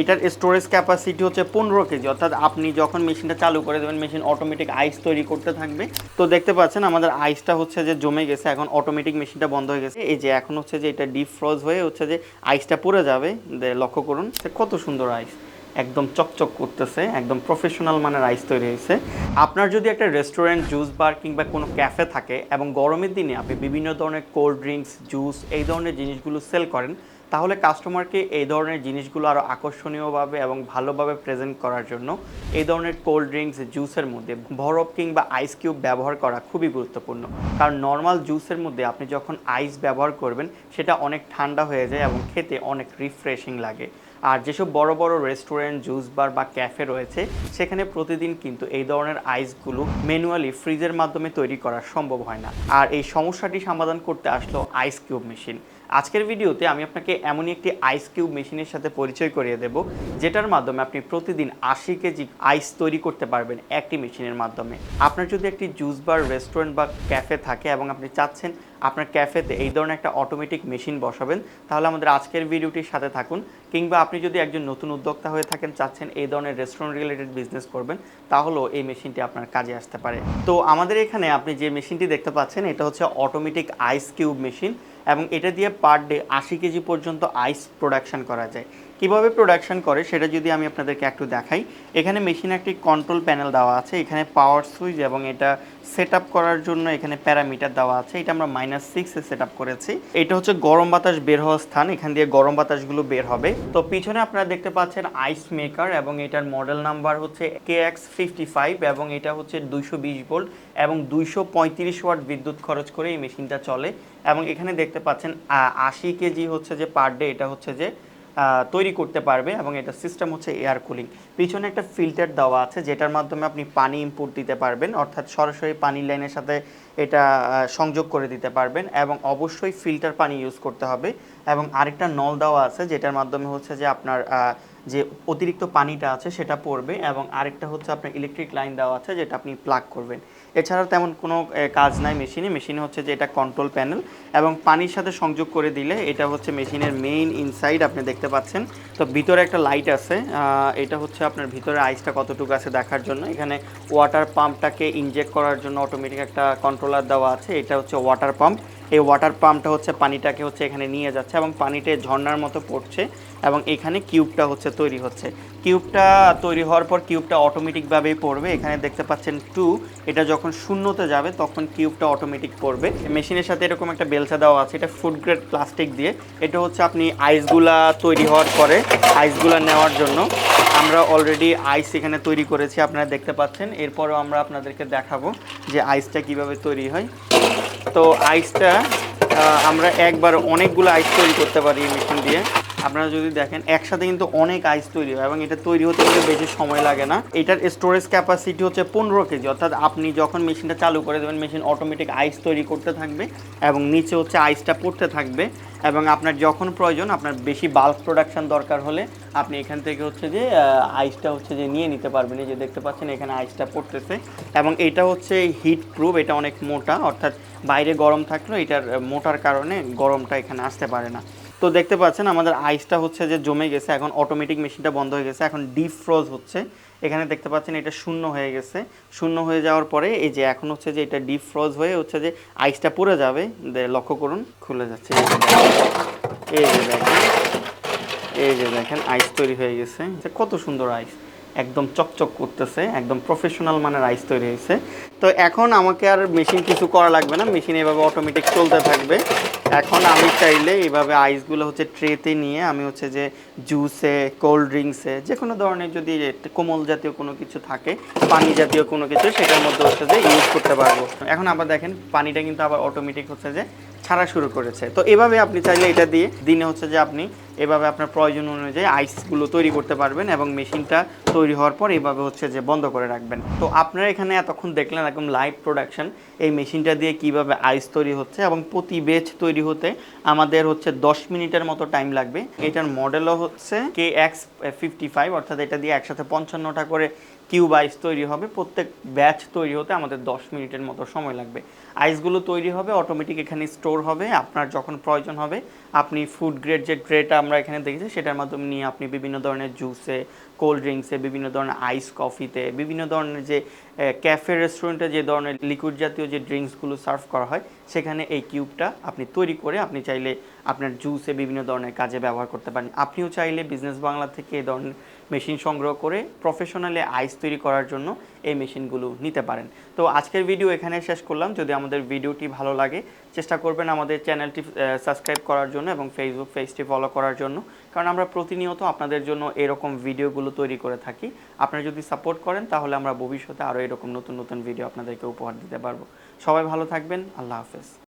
এটার storage capacity হচ্ছে পনেরো কেজি। অর্থাৎ আপনি যখন মেশিনটা চালু করে দেবেন মেশিন অটোমেটিক আইস তৈরি করতে থাকবে। তো দেখতে পাচ্ছেন, আমাদের আইসটা হচ্ছে যে জমে গেছে, এখন অটোমেটিক মেশিনটা বন্ধ হয়ে গেছে। এই যে এখন হচ্ছে যে এটা ডিপ ফ্রোজ হয়ে হচ্ছে যে আইসটা পড়ে যাবে। লক্ষ্য করুন, সে কত সুন্দর আইস একদম চকচক করতেছে, একদম প্রফেশনাল মানের আইস তৈরি হয়েছে। আপনার যদি একটা রেস্টুরেন্ট জুস বার কিংবা কোনো ক্যাফে থাকে এবং গরমের দিনে আপনি বিভিন্ন ধরনের কোল্ড ড্রিঙ্কস জুস এই ধরনের জিনিসগুলো সেল করেন তাহলে কাস্টমারকে এই ধরনের জিনিসগুলো আরও আকর্ষণীয়ভাবে এবং ভালোভাবে প্রেজেন্ট করার জন্য এই ধরনের কোল্ড ড্রিঙ্কস জুসের মধ্যে বরফ কিংবা আইস কিউব ব্যবহার করা খুবই গুরুত্বপূর্ণ। কারণ নর্মাল জুসের মধ্যে আপনি যখন আইস ব্যবহার করবেন, সেটা অনেক ঠান্ডা হয়ে যায় এবং খেতে অনেক রিফ্রেশিং লাগে। আর যেসব বড় বড় রেস্টুরেন্ট জুস বার বা ক্যাফে রয়েছে, সেখানে প্রতিদিন কিন্তু এই ধরনের আইসগুলো ম্যানুয়ালি ফ্রিজের মাধ্যমে তৈরি করা সম্ভব হয় না। আর এই সমস্যাটি সমাধান করতে আসলো আইস কিউব মেশিন আজকের ভিডিওতে আমি আপনাকে এমনই একটি আইস কিউব মেশিনের সাথে পরিচয় করিয়ে দেব, যেটার মাধ্যমে আপনি প্রতিদিন আশি কেজি আইস তৈরি করতে পারবেন একটি মেশিনের মাধ্যমে। আপনার যদি একটি জুস বার রেস্টুরেন্ট বা ক্যাফে থাকে এবং আপনি চাচ্ছেন আপনার ক্যাফেতে এই ধরনের একটা অটোমেটিক মেশিন বসাবেন, তাহলে আমাদের আজকের ভিডিওটির সাথে থাকুন। কিংবা আপনি যদি একজন নতুন উদ্যোক্তা হয়ে থাকেন, চাচ্ছেন এই ধরনের রেস্টুরেন্ট রিলেটেড বিজনেস করবেন, তাহলেও এই মেশিনটি আপনার কাজে আসতে পারে। তো আমাদের এখানে আপনি যে মেশিনটি দেখতে পাচ্ছেন, এটা হচ্ছে অটোমেটিক আইস কিউব মেশিন এবং এটা দিয়ে পার ডে আশি কেজি পর্যন্ত আইস প্রোডাকশন করা যায়। কীভাবে প্রোডাকশন করে সেটা যদি আমি আপনাদেরকে একটু দেখাই, এখানে মেশিনে একটি কন্ট্রোল প্যানেল দেওয়া আছে, এখানে পাওয়ার সুইচ এবং এটা সেট করার জন্য এখানে প্যারামিটার দেওয়া আছে, এটা আমরা মাইনাস সিক্সে সেট করেছি। এটা হচ্ছে গরম বাতাস বের হওয়ার স্থান, এখান দিয়ে গরম বাতাসগুলো বের হবে। তো পিছনে আপনারা দেখতে পাচ্ছেন আইস মেকার এবং এটার মডেল নাম্বার হচ্ছে কে এক্স ফিফটি ফাইভ এবং এটা হচ্ছে দুইশো বিশ ভোল্ট এবং দুইশো পঁয়ত্রিশ ওয়াট বিদ্যুৎ খরচ করে এই মেশিনটা চলে। এবং এখানে দেখতে পাচ্ছেন আশি কেজি হচ্ছে যে পার ডে এটা হচ্ছে যে তৈরি করতে পারবে এবং এটা সিস্টেম হচ্ছে এয়ার কুলিং পিছনে একটা ফিল্টার দেওয়া আছে, যেটার মাধ্যমে আপনি পানি ইম্পোর্ট দিতে পারবেন, অর্থাৎ সরাসরি পানির লাইনের সাথে এটা সংযোগ করে দিতে পারবেন এবং অবশ্যই ফিল্টার পানি ইউজ করতে হবে। এবং আরেকটা নল দেওয়া আছে, যেটার মাধ্যমে হচ্ছে যে আপনার যে অতিরিক্ত পানিটা আছে সেটা পড়বে এবং আরেকটা হচ্ছে আপনার ইলেকট্রিক লাইন দেওয়া আছে যেটা আপনি প্লাগ করবেন। এছাড়াও তেমন কোনো কাজ নাই মেশিনে মেশিনে হচ্ছে যে এটা কন্ট্রোল প্যানেল এবং পানির সাথে সংযোগ করে দিলে এটা হচ্ছে মেশিনের মেইন ইনসাইড আপনি দেখতে পাচ্ছেন। তো ভিতরে একটা লাইট আছে এটা হচ্ছে আপনার ভিতরে আইসটা কতটুকু আছে দেখার জন্য। এখানে ওয়াটার পাম্পটাকে ইনজেক্ট করার জন্য অটোমেটিক একটা কন্ট্রোলার দেওয়া আছে, এটা হচ্ছে ওয়াটার পাম্প এই ওয়াটার পাম্পটা হচ্ছে পানিটাকে হচ্ছে এখানে নিয়ে যাচ্ছে এবং পানিটা ঝর্নার মতো পড়ছে এবং এখানে কিউবটা হচ্ছে তৈরি হচ্ছে। কিউবটা তৈরি হওয়ার পর কিউবটা অটোমেটিকভাবেই পড়বে। এখানে দেখতে পাচ্ছেন টু এটা যখন শূন্যতে যাবে তখন কিউবটা অটোমেটিক পড়বে। মেশিনের সাথে এরকম একটা বেলচা দেওয়া আছে, এটা ফুড গ্রেড প্লাস্টিক দিয়ে। এটা হচ্ছে আপনি আইসগুলা তৈরি হওয়ার পরে আইসগুলা নেওয়ার জন্য। আমরা অলরেডি আইস এখানে তৈরি করেছি, আপনারা দেখতে পাচ্ছেন। এরপরও আমরা আপনাদেরকে দেখাবো যে আইসটা কীভাবে তৈরি হয়। তো আইসটা আমরা একবার অনেকগুলো আইস তৈরি করতে পারি মেশিন দিয়ে। আপনারা যদি দেখেন, একসাথে কিন্তু অনেক আইস তৈরি হয় এবং এটা তৈরি হতে কিন্তু বেশি সময় লাগে না। এটার স্টোরেজ ক্যাপাসিটি হচ্ছে পনেরো কেজি। অর্থাৎ আপনি যখন মেশিনটা চালু করে দেবেন, মেশিন অটোমেটিক আইস তৈরি করতে থাকবে এবং নিচে হচ্ছে আইসটা পড়তে থাকবে এবং আপনার যখন প্রয়োজন, আপনার বেশি বাল্ক প্রোডাকশন দরকার হলে আপনি এখান থেকে হচ্ছে যে আইসটা হচ্ছে যে নিয়ে নিতে পারবেন। এই যে দেখতে পাচ্ছেন, এখানে আইসটা পড়তেছে এবং এটা হচ্ছে হিট প্রুফ এটা অনেক মোটা। অর্থাৎ বাইরে গরম থাকলেও এটার মোটার কারণে গরমটা এখানে আসতে পারে না। তো দেখতে পাচ্ছেন আমাদের আইসটা হচ্ছে যে জমে গেছে, এখন অটোমেটিক মেশিনটা বন্ধ হয়ে গেছে, এখন ডিপ ফ্রোজ হচ্ছে। এখানে দেখতে পাচ্ছেন এটা শূন্য হয়ে গেছে। শূন্য হয়ে যাওয়ার পরে এই যে এখন হচ্ছে যে এটা ডিপ ফ্রোজ হয়ে হচ্ছে যে আইসটা পড়ে যাবে। লক্ষ্য করুন, খুলে যাচ্ছে। এই যে দেখেন। এই যে দেখেন আইস তৈরি হয়ে গেছে। কত সুন্দর আইস একদম চকচক করতেছে, একদম প্রফেশনাল মানের আইস তৈরি হয়েছে। তো এখন আমাকে আর মেশিন কিছু করা লাগবে না মেশিন এভাবে অটোমেটিক চলতে থাকবে। এখন আমি চাইলে এইভাবে আইসগুলো হচ্ছে ট্রেতে নিয়ে আমি হচ্ছে যে জুসে কোল্ড ড্রিঙ্কসে যে কোনো ধরনের যদি কোমল জাতীয় কোনো কিছু থাকে, পানি জাতীয় কোনো কিছু, সেটার মধ্যে হচ্ছে যে ইউজ করতে পারব। এখন আবার দেখেন, পানিটা কিন্তু আবার অটোমেটিক হচ্ছে যে ছাড়া শুরু করেছে। তো এভাবে আপনি চাইলে এটা দিয়ে দিনে হচ্ছে যে আপনি এভাবে আপনার প্রয়োজন অনুযায়ী আইসগুলো তৈরি করতে পারবেন এবং মেশিনটা তৈরি হওয়ার পর এভাবে হচ্ছে যে বন্ধ করে রাখবেন। তো আপনারা এখানে এতক্ষণ দেখলেন একদম লাইভ প্রোডাকশন এই মেশিনটা দিয়ে কীভাবে আইস তৈরি হচ্ছে এবং প্রতি বেচ তৈরি হতে আমাদের হচ্ছে দশ মিনিটের মতো টাইম লাগবে। এটার মডেলও হচ্ছে কে এক্স ফিফটি ফাইভ অর্থাৎ এটা দিয়ে একসাথে পঞ্চান্নটা করে কিউব আইস তৈরি হবে, প্রত্যেক ব্যাচ তৈরি হতে আমাদের দশ মিনিটের মতো সময় লাগবে। আইসগুলো তৈরি হবে অটোমেটিক এখানে স্টোর হবে, আপনার যখন প্রয়োজন হবে, আপনি ফুড গ্রেড যে ট্রেটা আমরা এখানে দেখেছি, সেটার মাধ্যমে নিয়ে আপনি বিভিন্ন ধরনের জুসে কোল্ড ড্রিঙ্কসে বিভিন্ন ধরনের আইস কফিতে বিভিন্ন ধরনের যে ক্যাফে রেস্টুরেন্টে যে ধরনের লিকুইড জাতীয় যে ড্রিঙ্কসগুলো সার্ভ করা হয়, সেখানে এই কিউবটা আপনি তৈরি করে আপনি চাইলে আপনার জুসে বিভিন্ন ধরনের কাজে ব্যবহার করতে পারেন। আপনিও চাইলে বিজনেস বাংলা থেকে এই ধরনের মেশিন সংগ্রহ করে প্রফেশনালি আইস তৈরি করার জন্য এই মেশিনগুলো নিতে পারেন। তো আজকের ভিডিও এখানে শেষ করলাম। যদি আমাদের ভিডিওটি ভালো লাগে, চেষ্টা করবেন আমাদের চ্যানেলটি সাবস্ক্রাইব করার জন্য এবং ফেসবুক পেজটি ফলো করার জন্য। কারণ আমরা প্রতিনিয়ত আপনাদের জন্য এরকম ভিডিওগুলো তৈরি করে থাকি। আপনারা যদি সাপোর্ট করেন, তাহলে আমরা ভবিষ্যতে আরও এরকম নতুন নতুন ভিডিও আপনাদেরকে উপহার দিতে পারব। সবাই ভালো থাকবেন আল্লাহ হাফেজ।